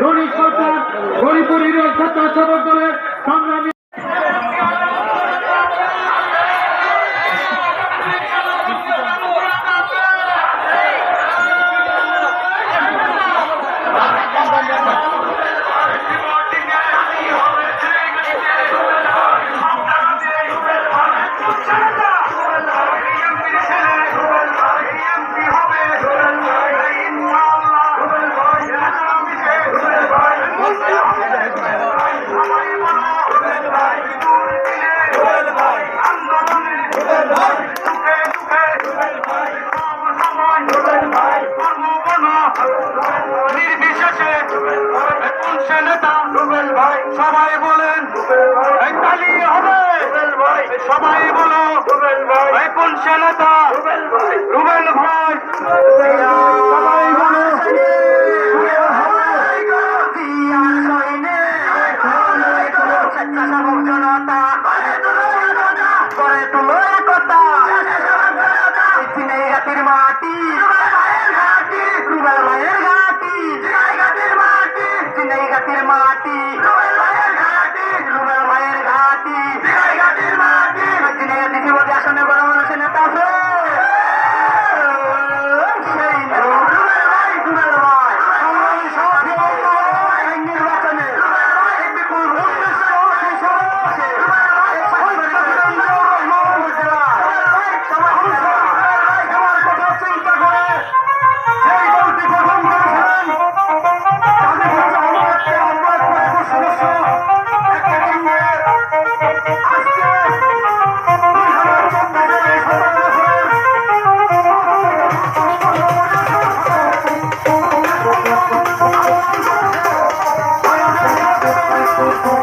রনিক সরকার Haripur union ছাত্র সদর দলের সংগ্রামী নির্বিশেষে এখন সে নেতা ভাই। সবাই বলেন তালিয়ে হবে। সবাই বলো ভাই। এখন সে নেতা রুবেল ভাই। সবাই বলো। জনতা করে কথা। মাটি Oh.